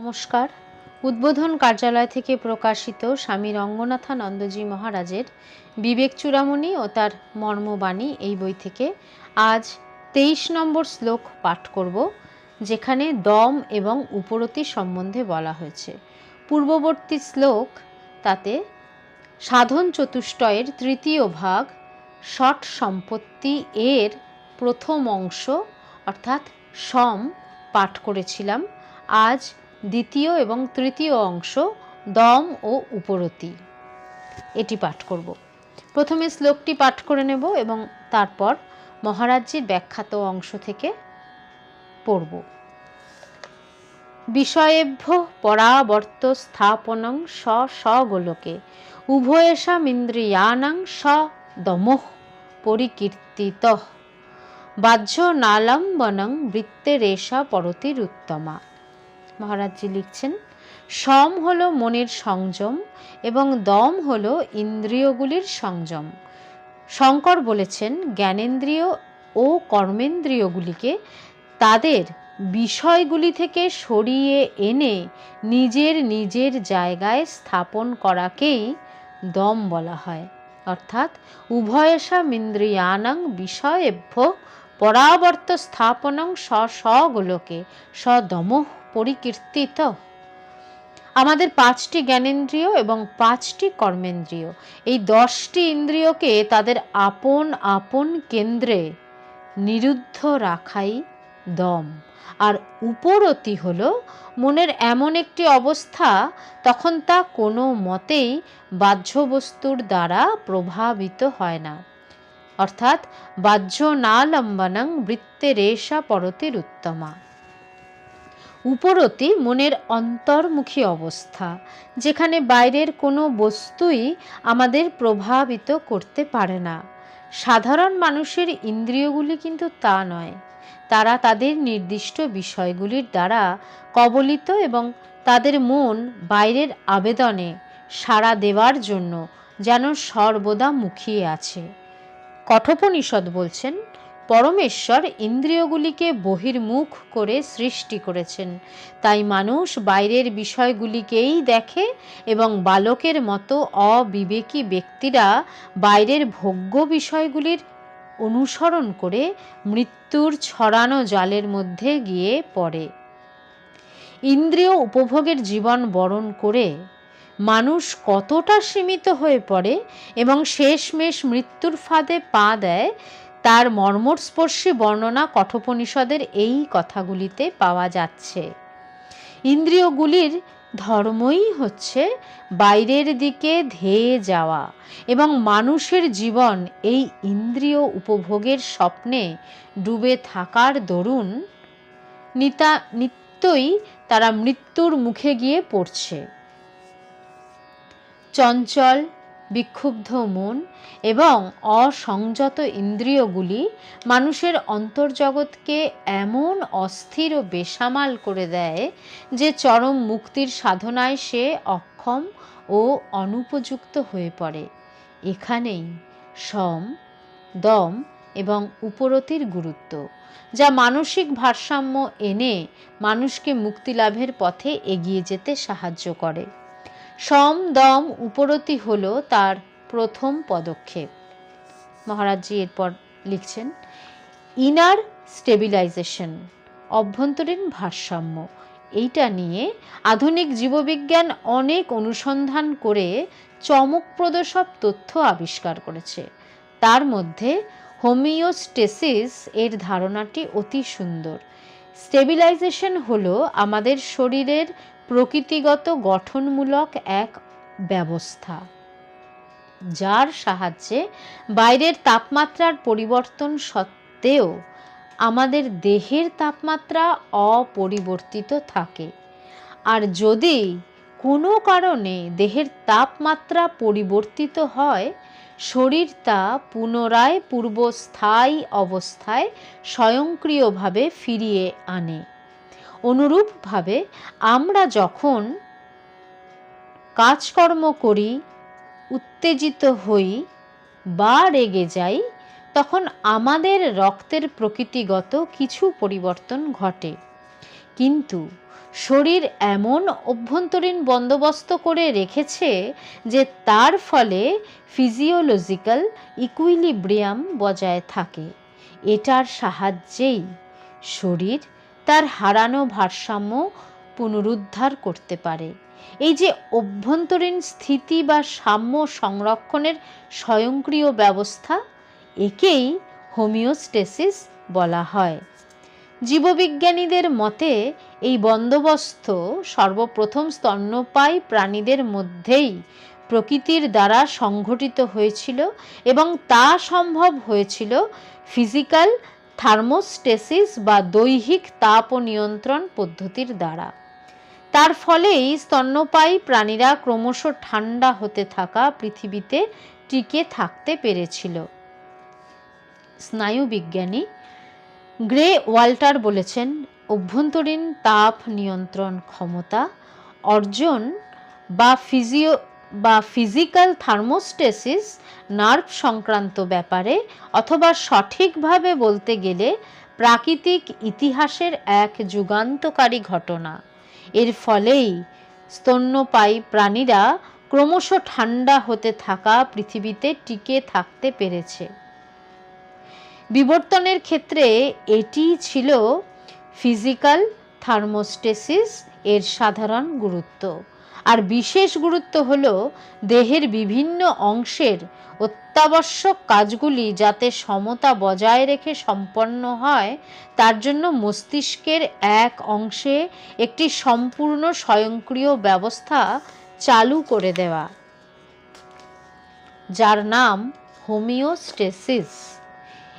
নমস্কার। উদ্বোধন কার্যালয় থেকে প্রকাশিত স্বামী রঙ্গনাথানন্দজি মহারাজের বিবেক চূড়ামণি ও তার মর্মবাণী এই বই থেকে আজ তেইশ নম্বর শ্লোক পাঠ করব, যেখানে দম এবং উপরতি সম্বন্ধে বলা হয়েছে। পূর্ববর্তী শ্লোক তাতে, সাধন চতুষ্টয়ের তৃতীয় ভাগ, ষট সম্পত্তি এর প্রথম অংশ, অর্থাৎ সম, পাঠ করেছিলাম। আজ দ্বিতীয় এবং তৃতীয় অংশ, দম ও উপরতি। এটি পাঠ করব। প্রথমে শ্লোকটি পাঠ করে নেব এবং তারপর মহারাজ্যের ব্যাখ্যাত অংশ থেকে পড়ব। বিষয়েভ্য পরাবর্ত স্থাপনং স স্বগোলকে উভয়েশামিন্দ্রিয়াণাং স দমঃ পরিকীর্তিত, বাহ্য নালম্বনং বৃত্তেরেশা পরতির উত্তমা মহারাজজি লিখছেন, সম হলো মনের সংযম এবং দম হলো ইন্দ্রিয়গুলির সংযম। শঙ্কর বলেছেন, জ্ঞানেন্দ্রিয় ও কর্মেন্দ্রিয়গুলিকে তাদের বিষয়গুলি থেকে সরিয়ে এনে নিজের নিজের জায়গায় স্থাপন করাকেই দম বলা হয়। অর্থাৎ উভয়সামিন্দ্রিয়ানাং বিষয়েভ্য পরাবর্ত স্থাপনং স স্বগোলকে সদমঃ পরিকীর্তিত আমাদের পাঁচটি জ্ঞানেন্দ্রিয় এবং পাঁচটি কর্মেন্দ্রিয়। এই দশটি ইন্দ্রিয়কে তাদের আপন আপন কেন্দ্রে নিরুদ্ধ রাখাই দম। আর উপরতি হলো, মনের এমন একটি অবস্থা, তখন তা কোনো মতেই বাহ্যবস্তুর দ্বারা প্রভাবিত হয় না। অর্থাৎ, বাহ্য লম্বনং বৃত্তেরেশা পরতির উত্তমা। উপরতি মনের অন্তর্মুখী অবস্থা, যেখানে বাইরের কোনো বস্তুই আমাদের প্রভাবিত করতে পারে না। সাধারণ মানুষের ইন্দ্রিয়গুলি কিন্তু তা নয়। তারা তাদের নির্দিষ্ট বিষয়গুলির দ্বারা কবলিত এবং তাদের মন বাইরের আবেদনে সাড়া দেওয়ার জন্য যেন সর্বদা মুখিয়ে আছে। কঠোপনিষদ বলছেন পরমেশ্বর ইন্দ্রিয়গুলিকে বহির্মুখ করে সৃষ্টি করেছেন। তাই মানুষ বাইরের বিষয়গুলিকেই দেখে এবং বালকের মতো অবিবেকী ব্যক্তিরা বাইরের ভোগ্য বিষয়গুলির অনুসরণ করে মৃত্যুর ছড়ানো জালের মধ্যে গিয়ে পড়ে। ইন্দ্রিয় উপভোগের জীবন বরণ করে মানুষ কতটা সীমিত হয়ে পড়ে এবং শেষমেশ মৃত্যুর ফাঁদে পা দেয় তার মর্মস্পর্শী বর্ণনা কঠোপনিষদের এই কথাগুলিতে পাওয়া যাচ্ছে। ইন্দ্রিয়গুলির ধর্মই হচ্ছে বাইরের দিকে ধেয়ে যাওয়া এবং মানুষের জীবন এই ইন্দ্রিয় উপভোগের স্বপ্নে ডুবে থাকার দরুন নিতা, নিত্যই তারা মৃত্যুর মুখে গিয়ে পড়ছে। চঞ্চল বিক্ষুব্ধ মন এবং অসংযত ইন্দ্রিয়গুলি মানুষের অন্তর্জগৎকে এমন অস্থির ও বেসামাল করে দেয় যে চরম মুক্তির সাধনায় সে অক্ষম ও অনুপযুক্ত হয়ে পড়ে। এখানেই সম, দম এবং উপরতির গুরুত্ব, যা মানসিক ভারসাম্য এনে মানুষকে মুক্তিলাভের পথে এগিয়ে যেতে সাহায্য করে। সম দম উপরতি হল তার প্রথম পদক্ষেপ। মহারাজজি এরপর লিখছেন, ইনার স্টেবিলাইজেশন, অভ্যন্তরীণ ভারসাম্য, এইটা নিয়ে আধুনিক জীববিজ্ঞান অনেক অনুসন্ধান করে চমকপ্রদ সব তথ্য আবিষ্কার করেছে। তার মধ্যে হোমিওস্টেসিস এর ধারণাটি অতি সুন্দর। স্টেবিলাইজেশন হলো আমাদের শরীরের প্রকৃতিগত গঠনমূলক এক ব্যবস্থা, যার সাহায্যে বাইরের তাপমাত্রার পরিবর্তন সত্ত্বেও আমাদের দেহের তাপমাত্রা অপরিবর্তিত থাকে। আর যদি কোনো কারণে দেহের তাপমাত্রা পরিবর্তিত হয়, শরীর তা পুনরায় পূর্বস্থায়ী অবস্থায় স্বয়ংক্রিয়ভাবে ফিরিয়ে আনে। অনুরূপভাবে আমরা যখন কাজকর্ম করি, উত্তেজিত হই বা রেগে যাই, তখন আমাদের রক্তের প্রকৃতিগত কিছু পরিবর্তন ঘটে। কিন্তু শরীর এমন অভ্যন্তরীণ বন্দোবস্ত করে রেখেছে যে তার ফলে ফিজিওলজিক্যাল ইকুইলিব্রিয়াম বজায় থাকে। এটার সাহায্যেই শরীর তার হারানো ভারসাম্য পুনরুদ্ধার করতে পারে। এই যে অভ্যন্তরীণ স্থিতি বা সাম্য সংরক্ষণের স্বয়ংক্রিয় ব্যবস্থা, একেই হোমিওস্টেসিস বলা হয়। জীববিজ্ঞানীদের মতে, এই বন্দোবস্ত সর্বপ্রথম স্তন্যপায়ী প্রাণীদের মধ্যেই প্রকৃতির দ্বারা সংঘটিত হয়েছিল এবং তা সম্ভব হয়েছিল ফিজিক্যাল থার্মোস্টেসিস বা দৈহিক তাপ ও নিয়ন্ত্রণ পদ্ধতির দ্বারা। তার ফলেই স্তন্যপায়ী প্রাণীরা ক্রমশ ঠান্ডা হতে থাকা পৃথিবীতে টিকে থাকতে পেরেছিল। স্নায়ুবিজ্ঞানী গ্রে ওয়াল্টার বলেছেন, অভ্যন্তরীণ তাপ নিয়ন্ত্রণ ক্ষমতা অর্জন বা ফিজিও বা ফিজিক্যাল থার্মোস্টেসিস নার্ভ সংক্রান্ত ব্যাপারে অথবা সঠিকভাবে বলতে গেলে প্রাকৃতিক ইতিহাসের এক যুগান্তকারী ঘটনা। এর ফলেই স্তন্যপায়ী প্রাণীরা ক্রমশ ঠান্ডা হতে থাকা পৃথিবীতে টিকে থাকতে পেরেছে। বিবর্তনের ক্ষেত্রে এটি ছিল ফিজিক্যাল থার্মোস্টেসিস এর সাধারণ গুরুত্ব। আর বিশেষ গুরুত্ব হল দেহের বিভিন্ন অংশের অত্যাবশ্যক কাজগুলি যাতে সমতা বজায় রেখে সম্পন্ন হয়, তার জন্য মস্তিষ্কের এক অংশে একটি সম্পূর্ণ স্বয়ংক্রিয় ব্যবস্থা চালু করে দেওয়া, যার নাম হোমিওস্টেসিস।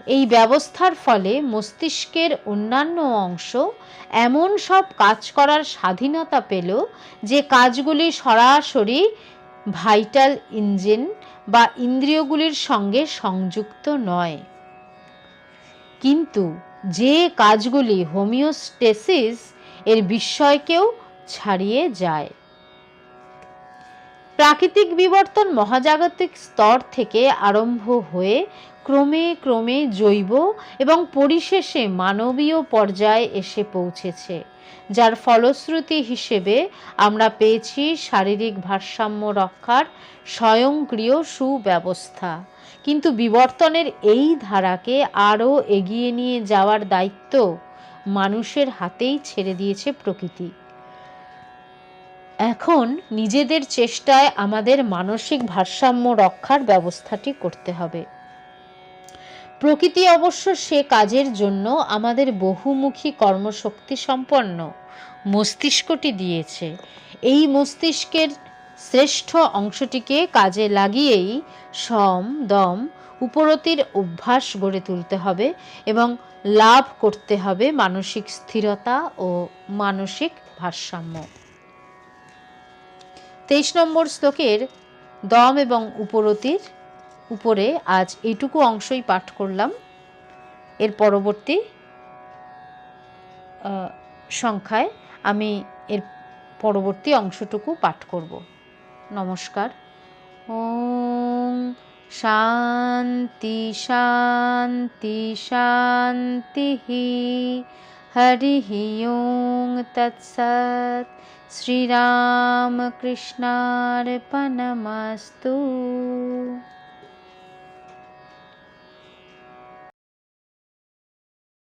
এই ব্যবস্থার ফলে মস্তিষ্কের অন্যান্য অংশ এমন সব কাজ করার স্বাধীনতা পেল যে কাজগুলি সরাসরি ভাইটাল ইঞ্জিন বা ইন্দ্রিয়গুলির সঙ্গে সংযুক্ত নয়। কিন্তু যে কাজগুলি হোমিওস্টেসিস এর বিস্ময়কেও ছাড়িয়ে যায়। প্রাকৃতিক বিবর্তন মহাজাগতিক স্তর থেকে আরম্ভ হয়ে ক্রমে ক্রমে জৈব এবং পরিশেষে মানবীয় পর্যায়ে এসে পৌঁছেছে, যার ফলশ্রুতি হিসেবে আমরা পেয়েছি শারীরিক ভারসাম্য রক্ষার স্বয়ংক্রিয় সুব্যবস্থা। কিন্তু বিবর্তনের এই ধারাকে আরও এগিয়ে নিয়ে যাওয়ার দায়িত্ব মানুষের হাতেই ছেড়ে দিয়েছে প্রকৃতি। এখন নিজেদের চেষ্টায় আমাদের মানসিক ভারসাম্য রক্ষার ব্যবস্থাটি করতে হবে। প্রকৃতি অবশ্য সে কাজের জন্য আমাদের বহুমুখী কর্মশক্তি সম্পন্ন। মস্তিষ্কটি দিয়েছে। এই মস্তিষ্কের শ্রেষ্ঠ অংশটিকে কাজে লাগিয়েই সম, দম, উপরতির অভ্যাস গড়ে তুলতে হবে এবং লাভ করতে হবে মানসিক স্থিরতা ও মানসিক ভারসাম্য। তেইশ নম্বর শ্লোকের দম এবং উপরতির উপরে আজ এইটুকু অংশই পাঠ করলাম। এর পরবর্তী সংখ্যায় আমি এর পরবর্তী অংশটুকু পাঠ করব। নমস্কার। ওম শান্তি শান্তি শান্তি হরি ওং তৎসৎ। শ্রীরামকৃষ্ণার্পণমস্তু।